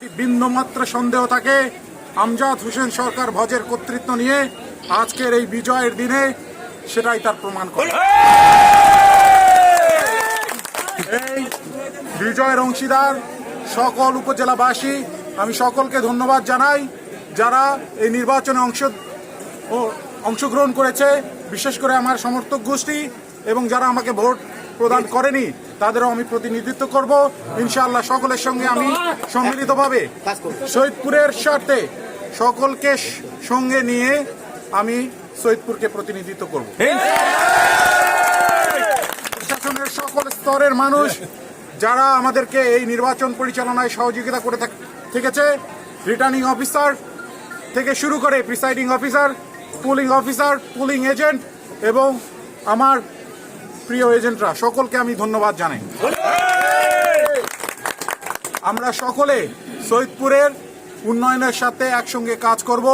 বিন্দুমাত্র সন্দেহ থাকে আমজাদ হোসেন সরকার ভজের কর্তৃত্ব নিয়ে আজকের এই বিজয়ের দিনে সেটাই তার প্রমাণ করে। এই বিজয়ের অংশীদার সকল উপজেলাবাসী আমি সকলকে ধন্যবাদ জানাই যারা এই নির্বাচনে অংশ ও অংশগ্রহণ করেছে বিশেষ করে আমার সমর্থক গোষ্ঠী এবং যারা আমাকে ভোট প্রদান করেনি তাদেরও আমি প্রতিনিধিত্ব করব। ইনশাআল্লাহ সকলের সঙ্গে আমি সম্মিলিতভাবে সৈয়দপুরের স্বার্থে সকলকে সঙ্গে নিয়ে আমি সৈয়দপুরকে প্রতিনিধিত্ব করব। প্রশাসনের সকল স্তরের মানুষ যারা আমাদেরকে এই নির্বাচন পরিচালনায় সহযোগিতা করে থাক- থেকেছে রিটার্নিং অফিসার থেকে শুরু করে presiding officer polling officer polling agent এবং আমার প্রিয় এজেন্টরা সকলকে আমি ধন্যবাদ জানাই। আমরা সকলে সৈয়দপুরের উন্নয়নের সাথে একসঙ্গে কাজ করব।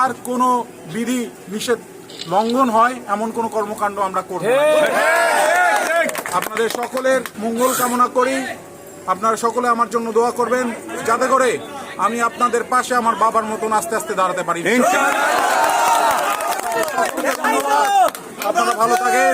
আর কোনো বিধি নিষেধ লঙ্ঘন হয় এমন কোনো কর্মকাণ্ড আমরা করব আপনাদের সকলের মঙ্গল কামনা করি। আপনারা সকলে আমার জন্য দোয়া করবেন যাতে করে আমি আপনাদের পাশে আমার বাবার মতন আস্তে আস্তে দাঁড়াতে পারি। আপনারা ভালো থাকেন।